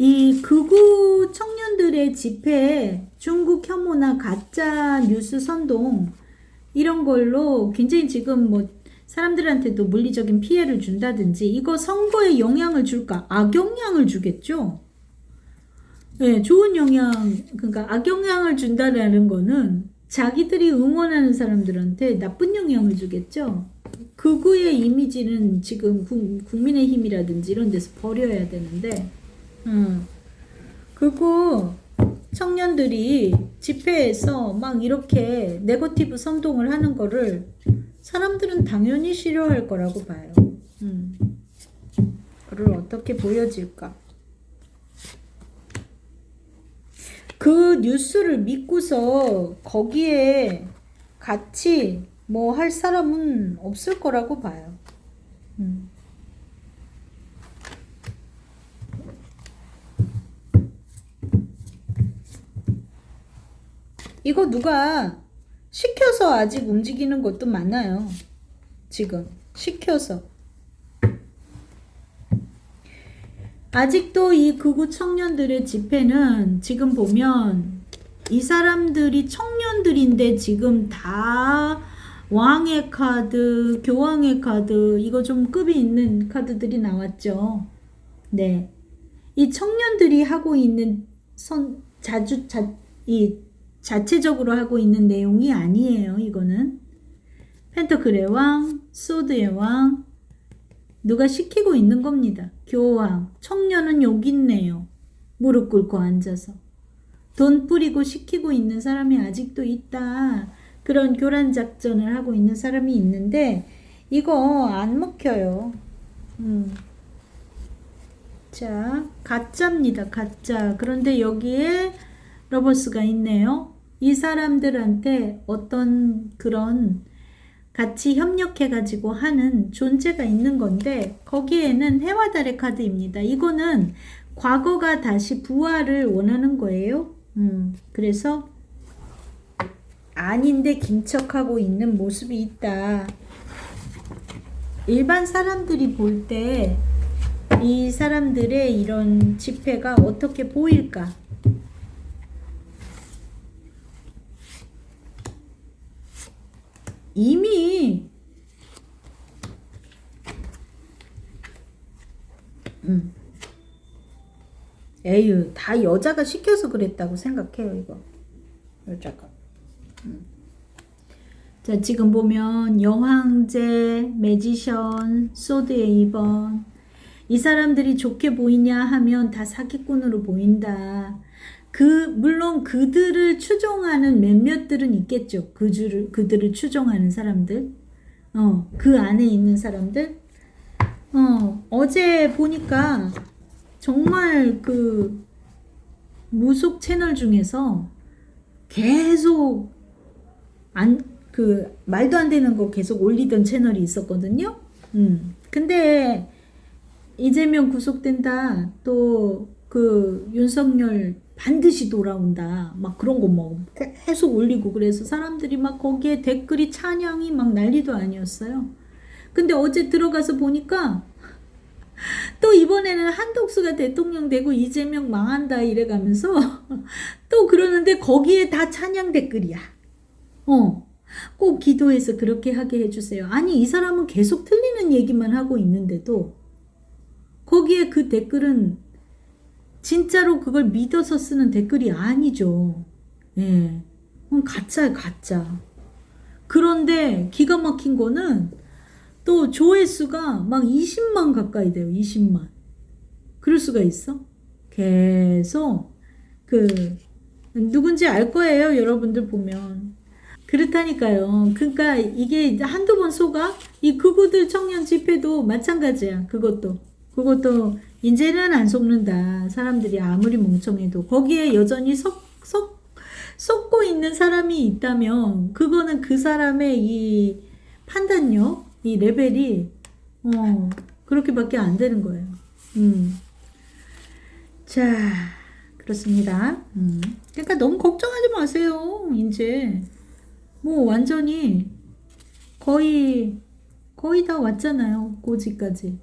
이 극우 청년들의 집회, 중국 혐오나 가짜 뉴스 선동 이런 걸로 굉장히 지금 뭐 사람들한테도 물리적인 피해를 준다든지 이거 선거에 영향을 줄까? 악영향을 주겠죠. 네, 좋은 영향, 그러니까 악영향을 준다라는 거는 자기들이 응원하는 사람들한테 나쁜 영향을 주겠죠. 극우의 이미지는 지금 국, 국민의힘이라든지 이런 데서 버려야 되는데, 음, 그리고 청년들이 집회에서 막 이렇게 네거티브 선동을 하는 거를 사람들은 당연히 싫어할 거라고 봐요. 음. 그를 어떻게 보여질까? 그 뉴스를 믿고서 거기에 같이 뭐 할 사람은 없을 거라고 봐요. 이거 누가 시켜서 아직 움직이는 것도 많아요. 지금 시켜서. 아직도 이 극우 청년들의 집회는 지금 보면 이 사람들이 청년들인데 지금 다 왕의 카드, 교황의 카드, 이거 좀 급이 있는 카드들이 나왔죠. 네. 이 청년들이 하고 있는 선, 자주, 자, 이 자체적으로 하고 있는 내용이 아니에요. 이거는. 펜터클의 왕, 소드의 왕, 누가 시키고 있는 겁니다. 교황, 청년은 여기 있네요. 무릎 꿇고 앉아서. 돈 뿌리고 시키고 있는 사람이 아직도 있다. 그런 교란 작전을 하고 있는 사람이 있는데, 이거 안 먹혀요. 음. 자, 가짜입니다. 가짜. 그런데 여기에 러버스가 있네요. 이 사람들한테 어떤 그런 같이 협력해가지고 하는 존재가 있는 건데 거기에는 해와 달의 카드입니다. 이거는 과거가 다시 부활을 원하는 거예요. 음, 그래서 아닌데 김척하고 있는 모습이 있다. 일반 사람들이 볼 때 이 사람들의 이런 집회가 어떻게 보일까? 이미 음. 에휴 다 여자가 시켜서 그랬다고 생각해요 이거 여자가 음. 자 지금 보면 여왕제 매지션 소드의 2번 이 사람들이 좋게 보이냐 하면 다 사기꾼으로 보인다 그 물론 그들을 추종하는 몇몇들은 있겠죠. 그들을 그들을 추종하는 사람들. 어, 그 안에 있는 사람들. 어, 어제 보니까 정말 그 무속 채널 중에서 계속 안 그 말도 안 되는 거 계속 올리던 채널이 있었거든요. 음. 근데 이재명 구속된다. 또 그 윤석열 반드시 돌아온다. 막 그런 거 뭐 계속 올리고 그래서 사람들이 막 거기에 댓글이 찬양이 막 난리도 아니었어요. 근데 어제 들어가서 보니까 또 이번에는 한독수가 대통령 되고 이재명 망한다 이래가면서 또 그러는데 거기에 다 찬양 댓글이야. 어. 꼭 기도해서 그렇게 하게 해주세요. 아니, 이 사람은 계속 틀리는 얘기만 하고 있는데도 거기에 그 댓글은 진짜로 그걸 믿어서 쓰는 댓글이 아니죠. 예. 그건 가짜야, 가짜. 그런데 기가 막힌 거는 또 조회수가 막 20만 가까이 돼요. 20만. 그럴 수가 있어? 계속 그 누군지 알 거예요. 여러분들 보면. 그렇다니까요. 그러니까 이게 한두 번 속아? 이 극우들 청년 집회도 마찬가지야. 그것도. 그것도 이제는 안 속는다. 사람들이 아무리 멍청해도 거기에 여전히 속, 속, 속고 있는 사람이 있다면 그거는 그 사람의 이 판단력, 이 레벨이 어 그렇게밖에 안 되는 거예요. 음. 자, 그렇습니다. 음. 그러니까 너무 걱정하지 마세요. 이제 뭐 완전히 거의 거의 다 왔잖아요. 고지까지.